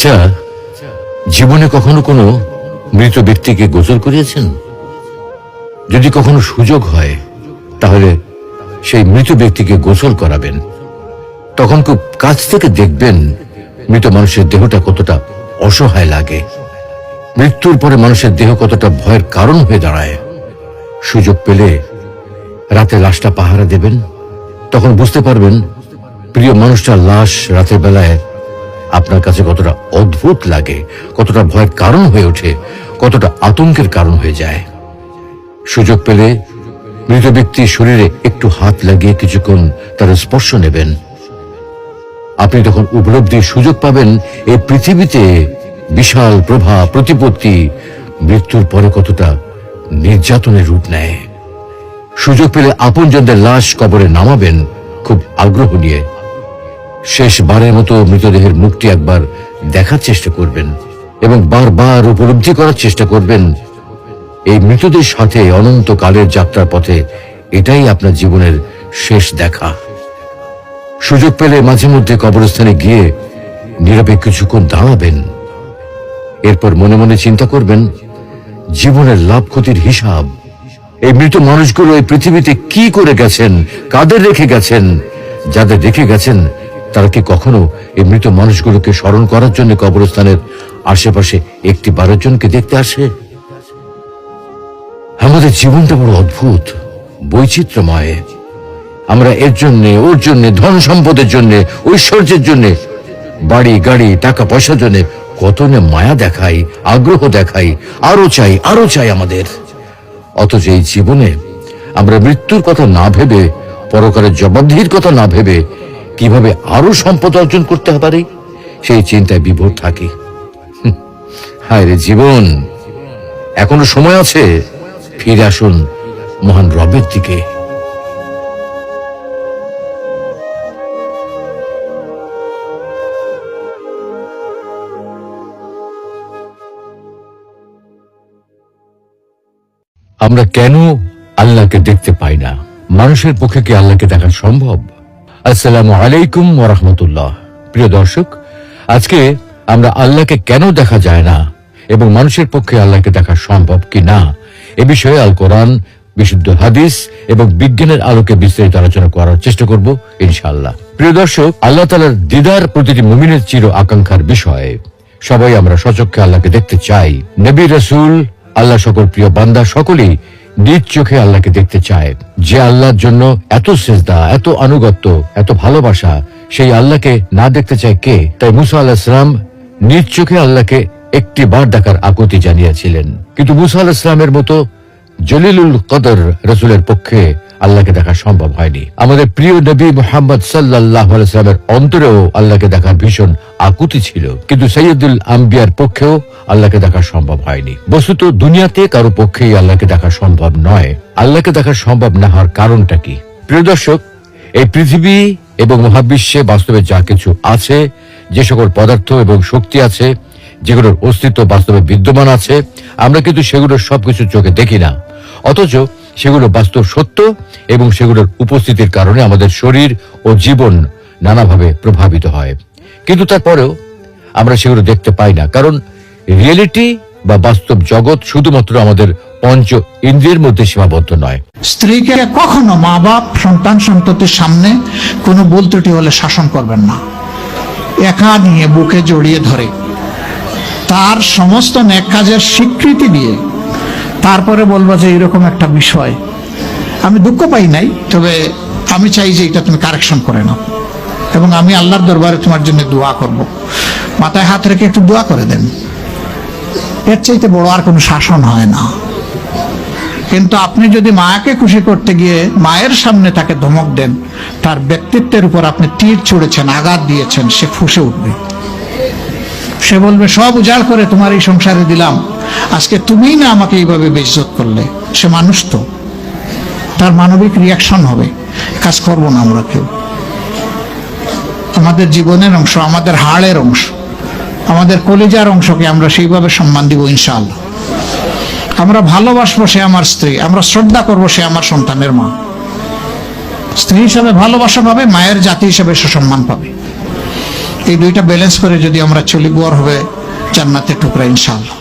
আচ্ছা জীবনে কখনো কোনো মৃত ব্যক্তিকে গোসল করিয়েছেন? যদি কখনো সুযোগ হয়, তাহলে সেই মৃত ব্যক্তিকে গোসল করাবেন। তখন খুব কাছ থেকে দেখবেন মৃত মানুষের দেহটা কতটা অসহায় লাগে। মৃত্যুর পরে মানুষের দেহ কতটা ভয়ের কারণ হয়ে দাঁড়ায়। সুযোগ পেলে রাতে লাশটা পাহারা দেবেন। তখন বুঝতে পারবেন, প্রিয় মানুষটার লাশ রাতের বেলায় আপনার কাছে কতটা অদ্ভুত লাগে, কতটা ভয়ের কারণ হয়ে ওঠে, কতটা আতঙ্কের কারণ হয়ে যায়। সুযোগ পেলে মৃত ব্যক্তির শরীরে একটু হাত লাগিয়ে কিছুক্ষণ তার স্পর্শ নেবেন। আপনি তখন উপলব্ধির সুযোগ পাবেন, এই পৃথিবীতে বিশাল প্রভা, প্রতিপত্তি মৃত্যুর পরে কতটা নির্যাতনের রূপ নেয়। সুযোগ পেলে আপনজনদের লাশ কবরে নামাবেন, খুব আগ্রহ নিয়ে। শেষবারের মতো মৃতদেহের মুখটি একবার দেখার চেষ্টা করবেন এবং বারবার উপলব্ধি করার চেষ্টা করবেন। এই মৃতদের সাথে অনন্তকালের যাত্রার পথে এটাই আপনার জীবনের শেষ দেখা। সুযোগ পেলে মাঝে মধ্যে কবরস্থানে গিয়ে নীরবে কিছুক্ষণ দাঁড়াবেন। এরপর মনে মনে চিন্তা করবেন, জীবনের লাভ ক্ষতির হিসাব, এই মৃত মানুষগুলো এই পৃথিবীতে কি করে গেছেন, কাদের রেখে গেছেন, যাদের রেখে গেছেন তারা কি কখনো এই মৃত মানুষগুলোকে স্মরণ করার জন্য কবরস্থানের আশেপাশে একটি বারো জনকে দেখতে আসে? আমাদের জীবনটা বড় অদ্ভুত, বৈচিত্র্যময়। আমরা এর জন্য, ওর জন্য, ধন সম্পদের জন্য, ঐশ্বর্যের জন্য, বাড়ি, গাড়ি, টাকা, পয়সার জন্য কত না মায়া দেখাই, আগ্রহ দেখাই, আরও চাই আরও চাই আমাদের। অথচ এই জীবনে আমরা মৃত্যুর কথা না ভেবে, পরকারের জবাবদিহির কথা না ভেবে কীভাবে আরও সম্পদ অর্জন করতে পারি? সেই চিন্তায় বিভোর থাকি। হায় রে জীবন। এখনও সময় আছে, ফিরে আসুন মহান রবের দিকে। আমরা কেন আল্লাহকে দেখতে পাই না? মানুষের পক্ষে কি আল্লাহকে দেখা সম্ভব? আসসালামু আলাইকুম ওরহমতুল্লাহ প্রিয় দর্শক, আজকে আমরা আল্লাহকে কেন দেখা যায় না এবং মানুষের পক্ষে আল্লাহকে দেখা সম্ভব কি না এ বিষয়ে আল কোরআন বিশুদ্ধ হাদিস এবং বিজ্ঞানের আলোকে বিস্তারিত আলোচনা করার চেষ্টা করব, ইনশাআল্লাহ। প্রিয় দর্শক, আল্লাহ তালার দিদার প্রতিটি মুমিনের চির আকাঙ্ক্ষার বিষয়। সবাই আমরা সচক্ষে আল্লাহকে দেখতে চাই। নবী রসুল, আল্লাহ সকল প্রিয় বান্দা সকলেই নিজ চোখে আল্লাহকে দেখতে চায়। যে আল্লাহর জন্য এত সেজদা, এত আনুগত্য, এত ভালোবাসা, সেই আল্লাহকে না দেখতে চায় কে? তাই মুসা আল্লাহাম নিজ চোখে আল্লাহকে একটি বার দেখার আকুতি জানিয়েছিলেন। কিন্তু মুসা আল্লাহ ইসলামের মতো জলিলুল কদর রসুলের পক্ষে আল্লাহকে দেখা সম্ভব হয়নি। আমাদের প্রিয় নবী মোহাম্মদ সাল্লাহ আলাইস্লামের অন্তরেও আল্লাহকে দেখার ভীষণ আকুতি ছিল। কিন্তু সৈয়দুল আম্বিয়ার পক্ষেও আল্লাহকে দেখা সম্ভব হয়নি। বস্তুত দুনিয়াতে কারও পক্ষেই আল্লাহকে দেখা সম্ভব নয়। আল্লাহকে দেখা সম্ভব না হওয়ার কারণটা কি? প্রিয় দর্শক, এই পৃথিবী এবং মহাবিশ্বে বাস্তবে যা কিছু আছে, যে সকল পদার্থ এবং শক্তি আছে যেগুলোর অস্তিত্ব বাস্তবে বিদ্যমান আছে, আমরা কিন্তু সেগুলোর সবকিছু চোখে দেখি না। অথচ সেগুলো বাস্তব সত্য এবং সেগুলোর উপস্থিতির কারণে আমাদের শরীর ও জীবন নানাভাবে প্রভাবিত হয়। কিন্তু তারপরেও আমরা সেগুলো দেখতে পাই না, কারণ রিয়েলিটি বা বাস্তব জগৎ শুধুমাত্র আমাদের পঞ্চ ইন্দ্রিয়ের মধ্যে সীমাবদ্ধ নয়। স্ত্রীকে কখনো মা বাপ সন্তান, সন্ততির সামনে কোনো ভুল হলে শাসন করবেন না। একা নিয়ে বুকে জড়িয়ে ধরে। তার সমস্ত নেক কাজের স্বীকৃতি দিয়ে তারপরে বলব যে এরকম একটা বিষয়। আমি দুঃখ পাই নাই, তবে আমি চাই যে এটা তুমি কারেকশন করে নাও। এবং আমি আল্লাহর দরবারে তোমার জন্য দোয়া করব। মাথায় হাত রেখে একটু দোয়া করে দেন। এর চাইতে বড় আর কোনো শাসন হয় না। কিন্তু আপনি যদি মায়াকে খুশি করতে গিয়ে মায়ের সামনে তাকে ধমক দেন, তার ব্যক্তিত্বের উপর আপনি তীর ছুড়েছেন, আঘাত দিয়েছেন, সে ফুসে উঠবে। সে বলবে, সব উজাড় করে তোমার এই সংসারে দিলাম। আজকে তুমিই না আমাকে এইভাবে বেজত করলে। সে মানুষ তো। তার মানবিক রিয়াকশন হবে। কাজ করব না আমরা কেউ। আমাদের জীবনের অংশ, আমাদের হাড়ের অংশ, আমাদের কলিজার অংশকে আমরা সেইভাবে সম্মান দিব ইনশাআল্লাহ। আমরা ভালোবাসবো সে আমার স্ত্রী, আমরা শ্রদ্ধা করব সে আমার সন্তানের মা। স্ত্রী হিসাবে ভালোবাসা পাবে, মায়ের জাতি হিসাবে সে সম্মান পাবে। এই দুইটা ব্যালেন্স করে যদি আমরা চলি বর হবে জান্নাতে টুকরা ইনশাআল্লাহ।